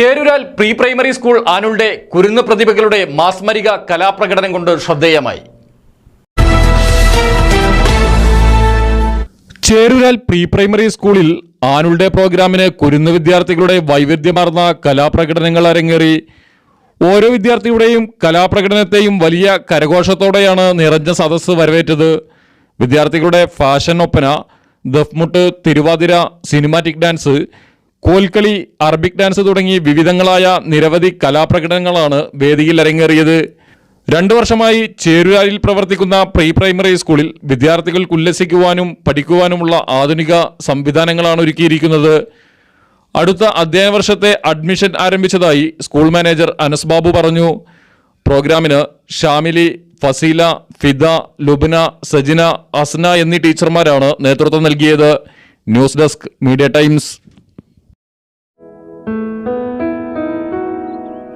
Cherooral pre primary school ആനുളുടെ കുരുന്ന് പ്രതിഭകളുടെ മാസ്മരിക കലാപ്രകടനം കൊണ്ട് ശ്രദ്ധേയമായി. ചേരൂരാൽ പ്രീ പ്രൈമറി സ്കൂളിൽ ആനുളുടെ പ്രോഗ്രാമിന് കുരുന്ന് വിദ്യാർത്ഥികളുടെ വൈവിധ്യമാർന്ന കലാപ്രകടനങ്ങൾ അരങ്ങേറി. ഓരോ വിദ്യാർത്ഥിയുടെയും കലാപ്രകടനത്തെയും വലിയ കരഘോഷത്തോടെയാണ് നിറഞ്ഞ സദസ്സ് വരവേറ്റത്. വിദ്യാർത്ഥികളുടെ ഫാഷൻ ഒപ്പന ദഫ്മുട്ട് Thiruvathira cinematic dance Kolkali Arabic dance തുടങ്ങി വിവിധങ്ങളായ നിരവധി കലാപ്രകടനങ്ങളാണ് വേദിയിൽ അരങ്ങേറിയത്. രണ്ടു വർഷമായി ചേരുരാരിൽ പ്രവർത്തിക്കുന്ന പ്രീ പ്രൈമറി സ്കൂളിൽ വിദ്യാർത്ഥികൾക്ക് ഉല്ലസിക്കുവാനും പഠിക്കുവാനുമുള്ള ആധുനിക സംവിധാനങ്ങളാണ് ഒരുക്കിയിരിക്കുന്നത്. അടുത്ത അധ്യയന വർഷത്തെ അഡ്മിഷൻ ആരംഭിച്ചതായി സ്കൂൾ മാനേജർ അനസ് ബാബു പറഞ്ഞു. പ്രോഗ്രാമിന് ഷാമിലി ഫസീല ഫിദ ലുബന സജിന അസ്ന എന്നീ ടീച്ചർമാരാണ് നേതൃത്വം നൽകിയത്. News desk media times.